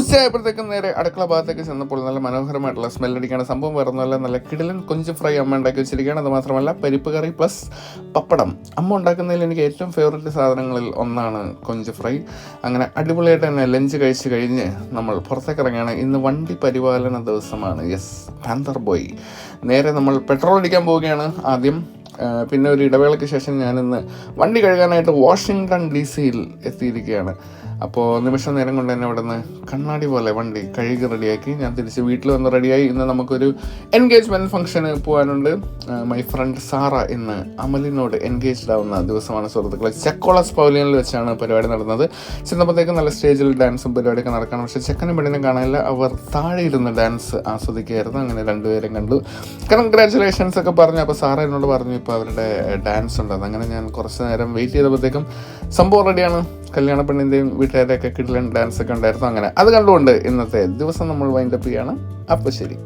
ഉച്ചയായപ്പോഴത്തേക്കും നേരെ അടുക്കള ഭാഗത്തേക്ക് ചെന്നപ്പോൾ നല്ല മനോഹരമായിട്ടുള്ള സ്മെല്ലടിക്കാണ് സംഭവം വരുന്നതല്ല നല്ല കിടിലൻ കൊഞ്ച് ഫ്രൈ അമ്മ ഉണ്ടാക്കി വെച്ചിരിക്കുകയാണ്. അത് മാത്രമല്ല പരിപ്പ് കറി പ്ലസ് പപ്പടം. അമ്മ ഉണ്ടാക്കുന്നതിൽ എനിക്ക് ഏറ്റവും ഫേവററ്റ് സാധനങ്ങളിൽ ഒന്നാണ് കൊഞ്ച് ഫ്രൈ അങ്ങനെ അടിപൊളിയായിട്ട് തന്നെ ലഞ്ച് കഴിച്ച് കഴിഞ്ഞ് നമ്മൾ പുറത്തേക്ക് ഇറങ്ങിയാണ് ഇന്ന് വണ്ടി പരിപാലന ദിവസമാണ്. യെസ് പാന്തർ ബോയ് നേരെ നമ്മൾ പെട്രോൾ അടിക്കാൻ പോവുകയാണ് ആദ്യം. പിന്നെ ഒരു ഇടവേളയ്ക്ക് ശേഷം ഞാനിന്ന് വണ്ടി കഴുകാനായിട്ട് വാഷിങ്ടൺ ഡി സിയിൽ എത്തിയിരിക്കുകയാണ്. അപ്പോൾ നിമിഷ നേരം കൊണ്ട് തന്നെ അവിടെ നിന്ന് കണ്ണാടി പോലെ വണ്ടി കഴുകി റെഡിയാക്കി. ഞാൻ തിരിച്ച് വീട്ടിൽ വന്ന് റെഡിയായി. ഇന്ന് നമുക്കൊരു എൻഗേജ്മെന്റ് ഫംഗ്ഷന് പോകാനുണ്ട് മൈ ഫ്രണ്ട് സാറ ഇന്ന് അമലിനോട് എൻഗേജ്ഡ് ആവുന്ന ദിവസമാണ് സുഹൃത്തുക്കളെ. ചെക്കോളസ് പവലിയനിൽ വെച്ചാണ് പരിപാടി നടന്നത്. ചെന്നപ്പോഴത്തേക്കും നല്ല സ്റ്റേജിൽ ഡാൻസും പരിപാടിയൊക്കെ നടക്കണം. പക്ഷേ ചെക്കനും പെണ്ണിനും കാണാനില്ല. അവർ താഴെ ഇരുന്ന് ഡാൻസ് ആസ്വദിക്കുകയായിരുന്നു. അങ്ങനെ രണ്ടുപേരും കണ്ടു. കൺഗ്രാറ്റുലേഷൻസ് ഒക്കെ പറഞ്ഞു. അപ്പോൾ സാറ എന്നോട് പറഞ്ഞു ഇപ്പോൾ അവരുടെ ഡാൻസ് ഉണ്ടെന്ന്. അങ്ങനെ ഞാൻ കുറച്ച് നേരം വെയിറ്റ് ചെയ്തപ്പോഴത്തേക്കും സംഭവം റെഡിയാണ് കല്യാണ പെണ്ണിന്റെയും വീട്ടുകാരുടെയൊക്കെ കിടിലൻ ഡാൻസ് ഒക്കെ ഉണ്ടായിരുന്നു. അങ്ങനെ അത് കണ്ടുകൊണ്ട് ഇന്നത്തെ ദിവസം നമ്മൾ വൈൻഡപ്പ് ചെയ്യാണ്. അപ്പോൾ ശരി.